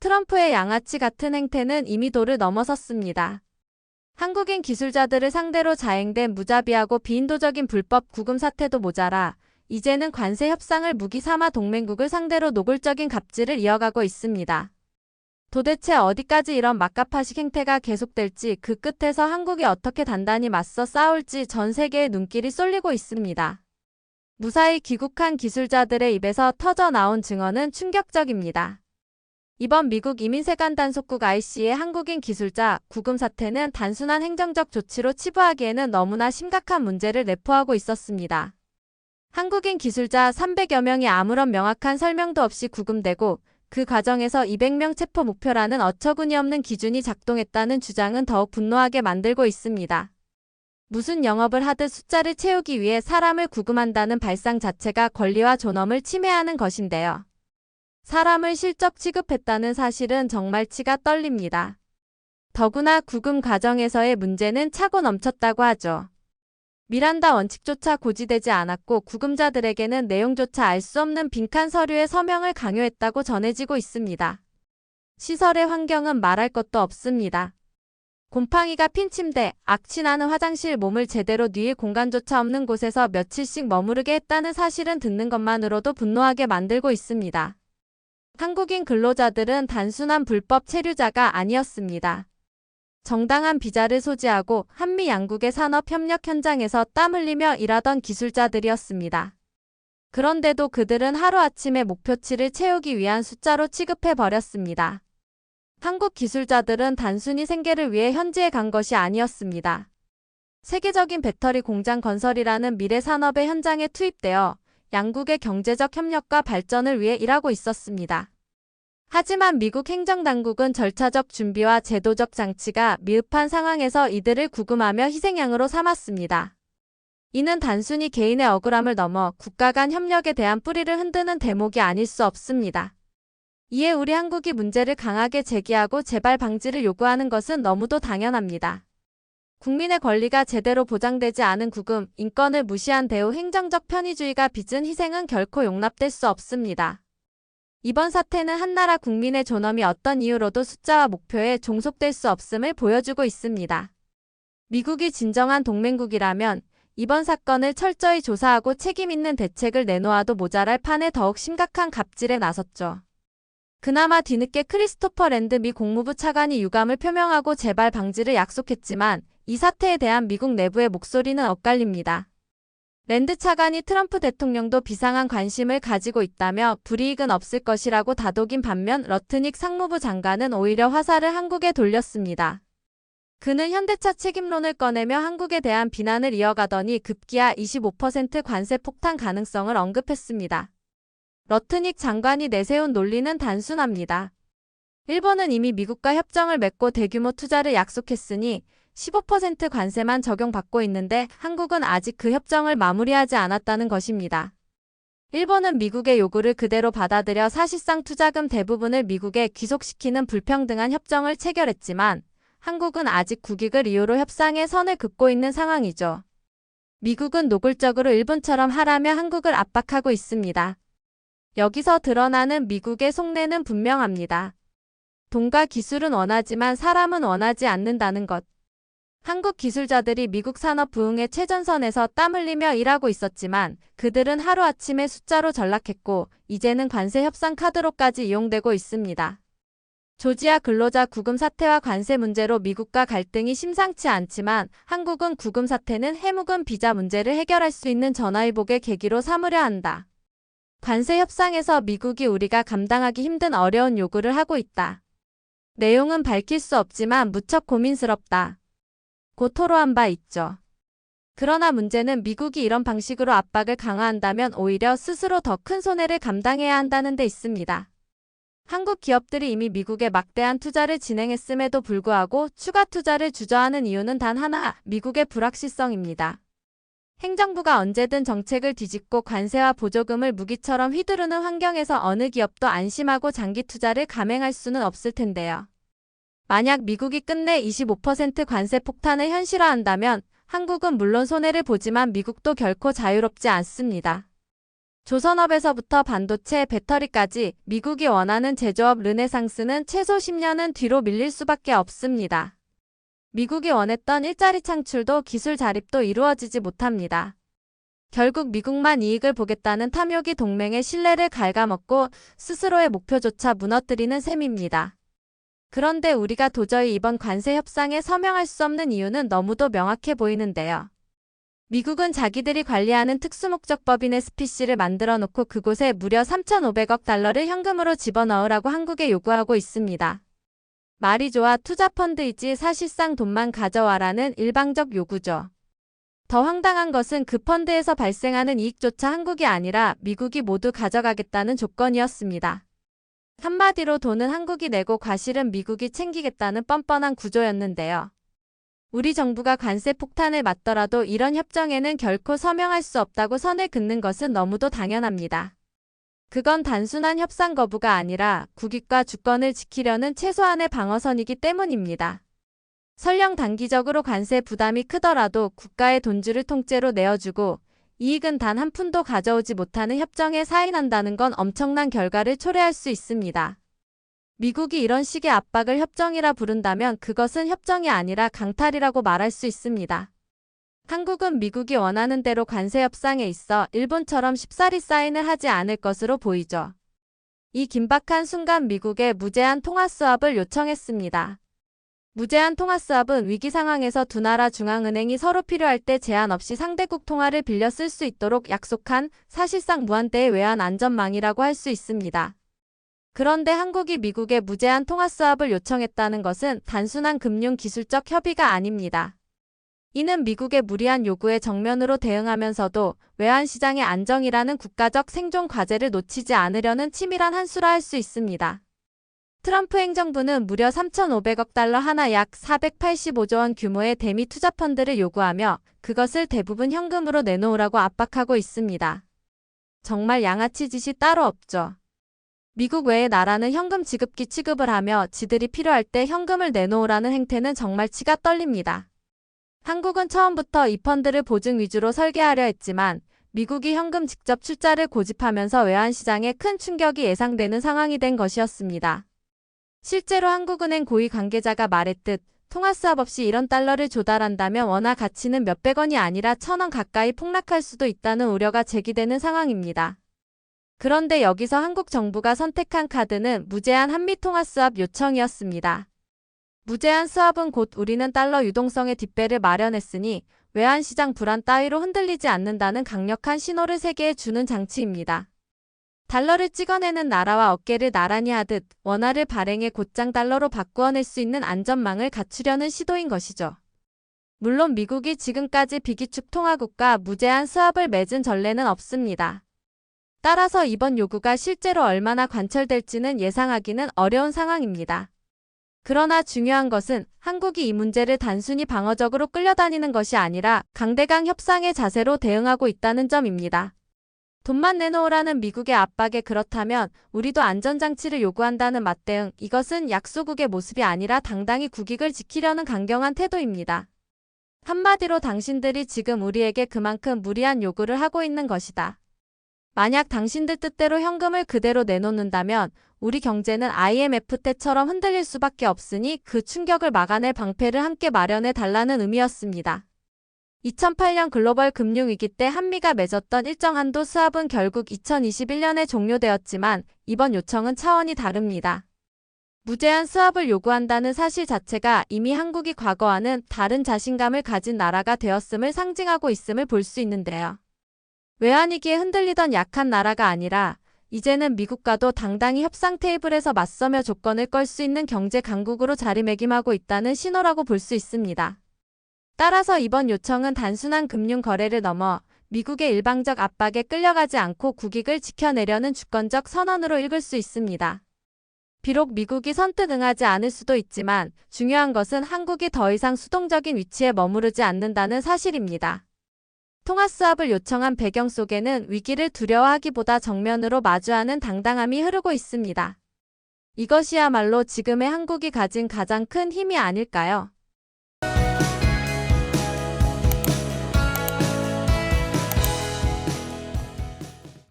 트럼프의 양아치 같은 행태는 이미 도를 넘어섰습니다. 한국인 기술자들을 상대로 자행된 무자비하고 비인도적인 불법 구금 사태도 모자라 이제는 관세 협상을 무기 삼아 동맹국을 상대로 노골적인 갑질을 이어가고 있습니다. 도대체 어디까지 이런 막가파식 행태가 계속될지 그 끝에서 한국이 어떻게 단단히 맞서 싸울지 전 세계의 눈길이 쏠리고 있습니다. 무사히 귀국한 기술자들의 입에서 터져 나온 증언은 충격적입니다. 이번 미국 이민세관 단속국 IC의 한국인 기술자 구금 사태는 단순한 행정적 조치로 치부하기에는 너무나 심각한 문제를 내포하고 있었습니다. 한국인 기술자 300여 명이 아무런 명확한 설명도 없이 구금되고 그 과정에서 200명 체포 목표라는 어처구니 없는 기준이 작동했다는 주장은 더욱 분노하게 만들고 있습니다. 무슨 영업을 하듯 숫자를 채우기 위해 사람을 구금한다는 발상 자체가 권리와 존엄을 침해하는 것인데요. 사람을 실적 취급했다는 사실은 정말 치가 떨립니다. 더구나 구금 과정에서의 문제는 차고 넘쳤다고 하죠. 미란다 원칙조차 고지되지 않았고 구금자들에게는 내용조차 알 수 없는 빈칸 서류에 서명을 강요했다고 전해지고 있습니다. 시설의 환경은 말할 것도 없습니다. 곰팡이가 핀 침대, 악취나는 화장실 몸을 제대로 뉘일 공간조차 없는 곳에서 며칠씩 머무르게 했다는 사실은 듣는 것만으로도 분노하게 만들고 있습니다. 한국인 근로자들은 단순한 불법 체류자가 아니었습니다. 정당한 비자를 소지하고 한미 양국의 산업 협력 현장에서 땀 흘리며 일하던 기술자들이었습니다. 그런데도 그들은 하루아침에 목표치를 채우기 위한 숫자로 취급해 버렸습니다. 한국 기술자들은 단순히 생계를 위해 현지에 간 것이 아니었습니다. 세계적인 배터리 공장 건설이라는 미래 산업의 현장에 투입되어 양국의 경제적 협력과 발전을 위해 일하고 있었습니다. 하지만 미국 행정당국은 절차적 준비와 제도적 장치가 미흡한 상황에서 이들을 구금하며 희생양으로 삼았습니다. 이는 단순히 개인의 억울함을 넘어 국가 간 협력에 대한 뿌리를 흔드는 대목이 아닐 수 없습니다. 이에 우리 한국이 문제를 강하게 제기하고 재발 방지를 요구하는 것은 너무도 당연합니다. 국민의 권리가 제대로 보장되지 않은 구금, 인권을 무시한 대우 행정적 편의주의가 빚은 희생은 결코 용납될 수 없습니다. 이번 사태는 한나라 국민의 존엄이 어떤 이유로도 숫자와 목표에 종속될 수 없음을 보여주고 있습니다. 미국이 진정한 동맹국이라면 이번 사건을 철저히 조사하고 책임 있는 대책을 내놓아도 모자랄 판에 더욱 심각한 갑질에 나섰죠. 그나마 뒤늦게 크리스토퍼 랜드 미 국무부 차관이 유감을 표명하고 재발 방지를 약속했지만 이 사태에 대한 미국 내부의 목소리는 엇갈립니다. 랜드 차관이 트럼프 대통령도 비상한 관심을 가지고 있다며 불이익은 없을 것이라고 다독인 반면 러트닉 상무부 장관은 오히려 화살을 한국에 돌렸습니다. 그는 현대차 책임론을 꺼내며 한국에 대한 비난을 이어가더니 급기야 25% 관세 폭탄 가능성을 언급했습니다. 러트닉 장관이 내세운 논리는 단순합니다. 일본은 이미 미국과 협정을 맺고 대규모 투자를 약속했으니 15% 관세만 적용받고 있는데 한국은 아직 그 협정을 마무리하지 않았다는 것입니다. 일본은 미국의 요구를 그대로 받아들여 사실상 투자금 대부분을 미국에 귀속시키는 불평등한 협정을 체결했지만 한국은 아직 국익을 이유로 협상에 선을 긋고 있는 상황이죠. 미국은 노골적으로 일본처럼 하라며 한국을 압박하고 있습니다. 여기서 드러나는 미국의 속내는 분명합니다. 돈과 기술은 원하지만 사람은 원하지 않는다는 것. 한국 기술자들이 미국 산업 부흥의 최전선에서 땀 흘리며 일하고 있었지만 그들은 하루아침에 숫자로 전락했고 이제는 관세 협상 카드로까지 이용되고 있습니다. 조지아 근로자 구금 사태와 관세 문제로 미국과 갈등이 심상치 않지만 한국은 구금 사태는 해묵은 비자 문제를 해결할 수 있는 전화위복의 계기로 삼으려 한다. 관세 협상에서 미국이 우리가 감당하기 힘든 어려운 요구를 하고 있다. 내용은 밝힐 수 없지만 무척 고민스럽다. 고 토로한 바 있죠. 그러나 문제는 미국이 이런 방식으로 압박을 강화한다면 오히려 스스로 더 큰 손해를 감당해야 한다는 데 있습니다. 한국 기업들이 이미 미국에 막대한 투자를 진행했음에도 불구하고 추가 투자를 주저하는 이유는 단 하나, 미국의 불확실성입니다. 행정부가 언제든 정책을 뒤집고 관세와 보조금을 무기처럼 휘두르는 환경에서 어느 기업도 안심하고 장기 투자를 감행할 수는 없을 텐데요. 만약 미국이 끝내 25% 관세 폭탄을 현실화한다면 한국은 물론 손해를 보지만 미국도 결코 자유롭지 않습니다. 조선업에서부터 반도체, 배터리까지 미국이 원하는 제조업 르네상스는 최소 10년은 뒤로 밀릴 수밖에 없습니다. 미국이 원했던 일자리 창출도 기술 자립도 이루어지지 못합니다. 결국 미국만 이익을 보겠다는 탐욕이 동맹의 신뢰를 갉아먹고 스스로의 목표조차 무너뜨리는 셈입니다. 그런데 우리가 도저히 이번 관세 협상에 서명할 수 없는 이유는 너무도 명확해 보이는데요. 미국은 자기들이 관리하는 특수목적법인 SPC를 만들어 놓고 그곳에 무려 3,500억 달러를 현금으로 집어넣으라고 한국에 요구하고 있습니다. 말이 좋아 투자펀드이지 사실상 돈만 가져와라는 일방적 요구죠. 더 황당한 것은 그 펀드에서 발생하는 이익조차 한국이 아니라 미국이 모두 가져가겠다는 조건이었습니다. 한마디로 돈은 한국이 내고 과실은 미국이 챙기겠다는 뻔뻔한 구조였는데요. 우리 정부가 관세 폭탄을 맞더라도 이런 협정에는 결코 서명할 수 없다고 선을 긋는 것은 너무도 당연합니다. 그건 단순한 협상 거부가 아니라 국익과 주권을 지키려는 최소한의 방어선이기 때문입니다. 설령 단기적으로 관세 부담이 크더라도 국가의 돈줄을 통째로 내어주고 이익은 단 한 푼도 가져오지 못하는 협정에 사인한다는 건 엄청난 결과를 초래할 수 있습니다. 미국이 이런 식의 압박을 협정이라 부른다면 그것은 협정이 아니라 강탈이라고 말할 수 있습니다. 한국은 미국이 원하는 대로 관세 협상에 있어 일본처럼 쉽사리 사인을 하지 않을 것으로 보이죠. 이 긴박한 순간 미국에 무제한 통화 수합을 요청했습니다. 무제한 통화 수합은 위기 상황에서 두 나라 중앙은행이 서로 필요할 때 제한 없이 상대국 통화를 빌려 쓸 수 있도록 약속한 사실상 무한대의 외환 안전망이라고 할 수 있습니다. 그런데 한국이 미국에 무제한 통화 수합을 요청했다는 것은 단순한 금융 기술적 협의가 아닙니다. 이는 미국의 무리한 요구에 정면으로 대응하면서도 외환 시장의 안정이라는 국가적 생존 과제를 놓치지 않으려는 치밀한 한수라 할 수 있습니다. 트럼프 행정부는 무려 3,500억 달러 하나 약 485조 원 규모의 대미 투자 펀드를 요구하며 그것을 대부분 현금으로 내놓으라고 압박하고 있습니다. 정말 양아치 짓이 따로 없죠. 미국 외의 나라는 현금 지급기 취급을 하며 지들이 필요할 때 현금을 내놓으라는 행태는 정말 치가 떨립니다. 한국은 처음부터 이 펀드를 보증 위주로 설계하려 했지만 미국이 현금 직접 출자를 고집하면서 외환 시장에 큰 충격이 예상되는 상황이 된 것이었습니다. 실제로 한국은행 고위 관계자가 말했듯 통화 수합 없이 이런 달러를 조달한다면 원화 가치는 몇백 원이 아니라 천 원 가까이 폭락할 수도 있다는 우려가 제기되는 상황입니다. 그런데 여기서 한국 정부가 선택한 카드는 무제한 한미 통화 수합 요청이었습니다. 무제한 수합은 곧 우리는 달러 유동성의 뒷배를 마련했으니 외환시장 불안 따위로 흔들리지 않는다는 강력한 신호를 세계에 주는 장치입니다. 달러를 찍어내는 나라와 어깨를 나란히 하듯 원화를 발행해 곧장 달러로 바꾸어낼 수 있는 안전망을 갖추려는 시도인 것이죠. 물론 미국이 지금까지 비기축 통화국과 무제한 수합을 맺은 전례는 없습니다. 따라서 이번 요구가 실제로 얼마나 관철될지는 예상하기는 어려운 상황입니다. 그러나 중요한 것은 한국이 이 문제를 단순히 방어적으로 끌려다니는 것이 아니라 강대강 협상의 자세로 대응하고 있다는 점입니다. 돈만 내놓으라는 미국의 압박에 그렇다면 우리도 안전장치를 요구한다는 맞대응, 이것은 약소국의 모습이 아니라 당당히 국익을 지키려는 강경한 태도입니다. 한마디로 당신들이 지금 우리에게 그만큼 무리한 요구를 하고 있는 것이다. 만약 당신들 뜻대로 현금을 그대로 내놓는다면 우리 경제는 IMF 때처럼 흔들릴 수밖에 없으니 그 충격을 막아낼 방패를 함께 마련해 달라는 의미였습니다. 2008년 글로벌 금융위기 때 한미가 맺었던 일정 한도 수합은 결국 2021년에 종료되었지만 이번 요청은 차원이 다릅니다. 무제한 수합을 요구한다는 사실 자체가 이미 한국이 과거와는 다른 자신감을 가진 나라가 되었음을 상징하고 있음을 볼 수 있는데요. 외환위기에 흔들리던 약한 나라가 아니라 이제는 미국과도 당당히 협상 테이블에서 맞서며 조건을 걸 수 있는 경제 강국으로 자리매김하고 있다는 신호라고 볼 수 있습니다. 따라서 이번 요청은 단순한 금융 거래를 넘어 미국의 일방적 압박에 끌려가지 않고 국익을 지켜내려는 주권적 선언으로 읽을 수 있습니다. 비록 미국이 선뜻 응하지 않을 수도 있지만 중요한 것은 한국이 더 이상 수동적인 위치에 머무르지 않는다는 사실입니다. 통화 수합을 요청한 배경 속에는 위기를 두려워하기보다 정면으로 마주하는 당당함이 흐르고 있습니다. 이것이야말로 지금의 한국이 가진 가장 큰 힘이 아닐까요?